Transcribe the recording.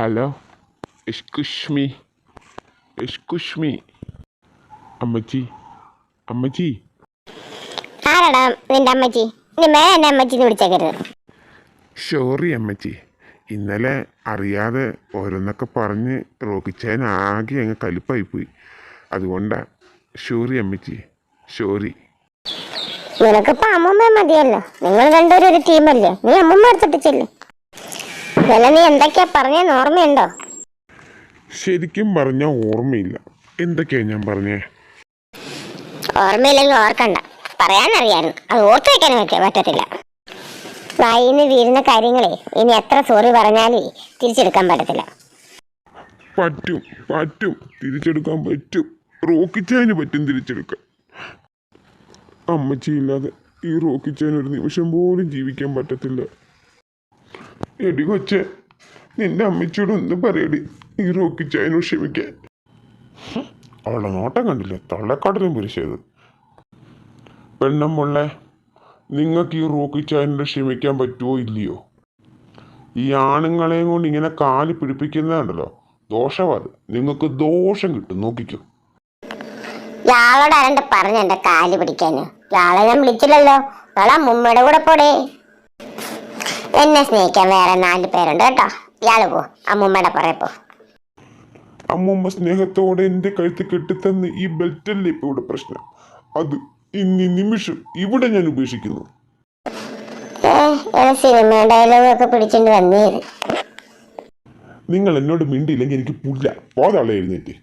Hello എഷ്കുഷ്മി എഷ്കുഷ്മി അമ്മച്ചി അമ്മച്ചി ആരാടാ നിന്റെ അമ്മച്ചി? ഇനി മേലെ എന്നെ അമ്മച്ചിന്ന് വിളിച്ചേക്കരുത്. സോറി അമ്മച്ചി. ഇന്നലെ അറിയാതെ ഓരോന്നൊക്കെ പറഞ്ഞ് റോക്കിച്ചാൻ ആകെ അങ്ങ് കലിപ്പായിപ്പോയി അതുകൊണ്ടാ. ഷോറി അമ്മച്ചി. ഷോറി നിനക്കിപ്പോ അമ്മമ്മ മതിയല്ലോ. നിങ്ങൾ രണ്ടുപേരും ഒരു ടീമല്ലേ നീ അമ്മമ്മ എടുത്തിട്ട് ചെല്ലു. ഇതല്ല നീ എന്തൊക്കെയാ പറഞ്ഞെന്ന് ഓർമ്മയുണ്ടോ? ശരിക്കും പറഞ്ഞ ഓർമ്മയില്ല. എന്തൊക്കെയാ ഞാൻ പറഞ്ഞേ? ഓർമ്മയില്ലെങ്കിൽ ഓർക്കണ്ട. പറയാനറിയായിരുന്നു. അത് ഓർത്തു വെക്കാൻ പറ്റത്തില്ല. വായിന്ന് വീഴുന്ന കാര്യങ്ങളെ ഇനി എത്ര സോറി പറഞ്ഞാലേ തിരിച്ചെടുക്കാൻ പറ്റത്തില്ല. പറ്റും പറ്റും. തിരിച്ചെടുക്കാൻ പറ്റും. റോക്കിച്ചാന് പറ്റും തിരിച്ചെടുക്കാൻ. അമ്മച്ചിയില്ലാതെ ഈ റോക്കിച്ചാൻ ഒരു നിമിഷം പോലും ജീവിക്കാൻ പറ്റത്തില്ല. എടി കൊച്ചെ നിന്റെ അമ്മച്ചിയോട് ഒന്ന് പറയടി. ഈ റോക്കിച്ചായനോട് ക്ഷമിക്കാൻ. അവളുടെ നോട്ടം കണ്ടില്ലേ? തള്ളക്കാട്ടിലും പുരുഷത്. പെണ്ണമ്മുള്ളെ നിങ്ങൾക്ക് ഈ റോക്കിച്ചായനോട് ക്ഷമിക്കാൻ പറ്റുമോ ഇല്ലയോ? ഈ ആണുങ്ങളെയും കൊണ്ട് ഇങ്ങനെ കാൽ പിടിപ്പിക്കുന്നതാണല്ലോ. ദോഷവാത്. നിങ്ങൾക്ക് ദോഷം കിട്ടും. നോക്കിക്കോ. ഇയാളോട് പറഞ്ഞു എന്റെ കാൽ പിടിക്കാന്? ഇയാളെ ഞാൻ വിളിച്ചില്ലല്ലോ. ഇയാളെ മുമ്മയുടെ കൂടെ പോടേ. എന്നെ സ്നേഹിക്കാൻ വേറെ നാല് പേരുണ്ട് കേട്ടോ. ഇയാൾ പോ. അമ്മൂമ്മയുടെ പുറകെ പോ. അമ്മൂമ്മ സ്നേഹത്തോടെ എന്റെ കഴുത്ത് കെട്ടിത്തന്ന് ഈ ബെൽറ്റല്ലേ ഇപ്പോൾ ഇവിടെ പ്രശ്നം? അത് ഇനി നിമിഷം ഇവിടെ ഞാൻ ഉപേക്ഷിക്കുന്നു. സിനിമ ഡയലോഗ് ഒക്കെ നിങ്ങൾ എന്നോട് മിണ്ടിയില്ലെങ്കിൽ എനിക്ക് പുല്ല. പോതാളെ എഴുന്നേറ്റ്.